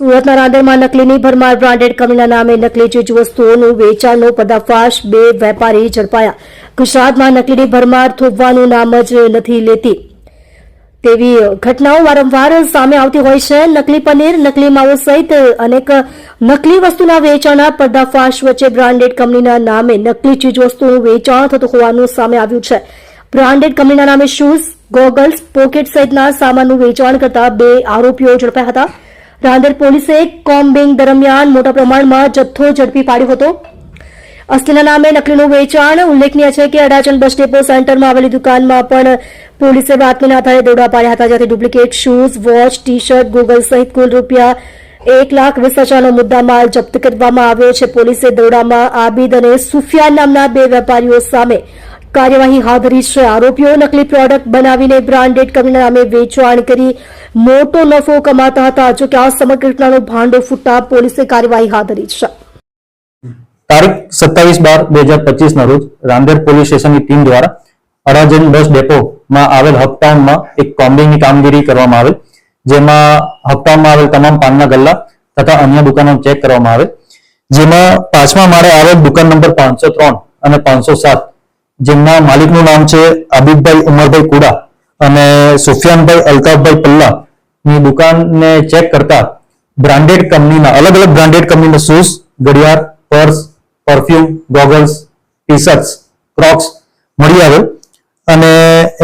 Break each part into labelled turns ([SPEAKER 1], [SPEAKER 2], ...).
[SPEAKER 1] સુરતના રાંદેરમાં નકલીની ભરમાર બ્રાન્ડેડ કંપનીના નામે નકલી ચીજવસ્તુઓનું વેચાણનો પર્દાફાશ બે વેપારી ઝડપાયા. ગુજરાતમાં નકલીની ભરમાર થોભવાનું નામ જ નથી લેતી. તેવી ઘટનાઓ વારંવાર સામે આવતી હોય છે. નકલી પનીર, નકલી માવો સહિત અનેક નકલી વસ્તુના વેચાણના પર્દાફાશ વચ્ચે બ્રાન્ડેડ કંપનીના નામે નકલી ચીજવસ્તુનું વેચાણ થતું હોવાનું સામે આવ્યું છે. બ્રાન્ડેડ કંપનીના નામે શૂઝ, ગોગલ્સ પોકેટ સહિતના સામાનનું વેચાણ કરતા બે આરોપીઓ ઝડપાયા હતા. રાંદેર પોલીસે કોમ્બિંગ દરમિયાન મોટા પ્રમાણમાં જથ્થો ઝડપી પાડ્યો હતો. અસ્તીના નામે નકલીનું વેચાણ ઉલ્લેખનીય છે કે અડાચલ બસ ડેપો સેન્ટરમાં આવેલી દુકાનમાં પણ પોલીસે બાતમીના આધારે દોડા પાડ્યા હતા જ્યાંથી duplicate shoes, watch T shirt goggle સહિત કુલ રૂપિયા એક લાખ વીસ હજારનો મુદ્દામાલ જપ્ત કરવામાં આવ્યો છે. પોલીસે દોડામાં આબિદ અને સુફિયાન નામના બે વેપારીઓ સામે કાર્યવાહી હાથ ધરી છે. આરોપીઓ નકલી પ્રોડક્ટ બનાવીને બ્રાન્ડેડ કંપનીના નામે વેચવાણ કરી મોટો નફો કમાતા હતા. જો કે આ સમગ્ર ઘટનાનો ભાંડો ફૂટતા પોલીસે કાર્યવાહી હાથ ધરી છે.
[SPEAKER 2] તારીખ સત્તાવીસ બાર બે હજાર પચીસ ના રોજ રાંદેર પોલીસ સ્ટેશનની ટીમ દ્વારા અરાજન બસ ડેપોમાં આવેલ હપટાઉનમાં એક કોમ્બિંગની કામગીરી કરવામાં આવેલ, જેમાં હપટાઉનમાં આવેલ તમામ પાનના ગલ્લા તથા અન્ય દુકાનો ચેક કરવામાં આવે જેમાં પાંચમા માળે આવેલ દુકાન નંબર પાંચસો ત્રણ અને પાંચસો સાત જેમના માલિકનું નામ છે આબિદભાઈ ઉમરભાઈ કુડા અને સુફિયાનભાઈ અલ્તાફભાઈ પલ્લા ની દુકાનને ચેક કરતા બ્રાન્ડેડ કંપનીના, અલગ અલગ બ્રાન્ડેડ કંપનીના શૂઝ ઘડિયાળ purse perfume goggles T shirts Crocs મળી આવે અને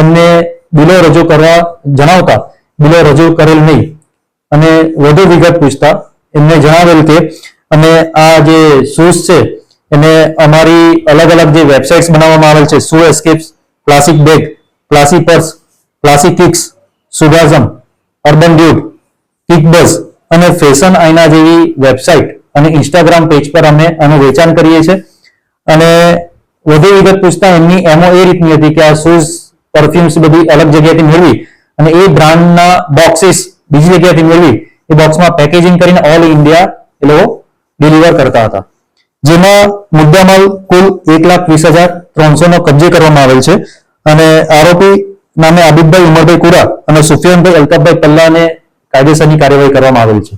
[SPEAKER 2] એમને બિલો રજૂ કરવા જણાવતા, બિલો રજૂ કરેલ નહીં. અને વધુ વિગત પૂછતા, એમને જણાવેલ કે, અને આ જે શૂઝ છે એને અમારી અલગ અલગ જે વેબસાઇટ્સ બનાવવામાં આવેલ છે shoe escapes classic bag classy purse classic kicks સુગાઝમ urban dude Kickbuzz અને ફેશન આઈના જેવી વેબસાઇટ અને ઇન્સ્ટાગ્રામ પેજ પર અમે આનું વેચાણ કરીએ છીએ. અને વધુ વિગત પૂછતા એમની એમો એ રીતની હતી કે આ શૂઝ પરફ્યુમ્સ બધી અલગ જગ્યાએથી મેળવી અને એ બ્રાન્ડના બોક્સીસ બીજી જગ્યાએથી મેળવી એ બોક્સમાં પેકેજિંગ કરીને ઓલ ઇન્ડિયા એ લોકો ડિલિવર કરતા હતા. જેમાં મુદ્દામાલ કુલ એક લાખ વીસ હજાર ત્રણસો નો કબજે કરવામાં આવેલ છે. અને આરોપી નામે આબિદભાઈ ઉમરભાઈ કુડા અને સુફિયાનભાઈ અલ્તાફભાઈ પલ્લાને કાયદેસરની કાર્યવાહી કરવામાં આવેલ છે.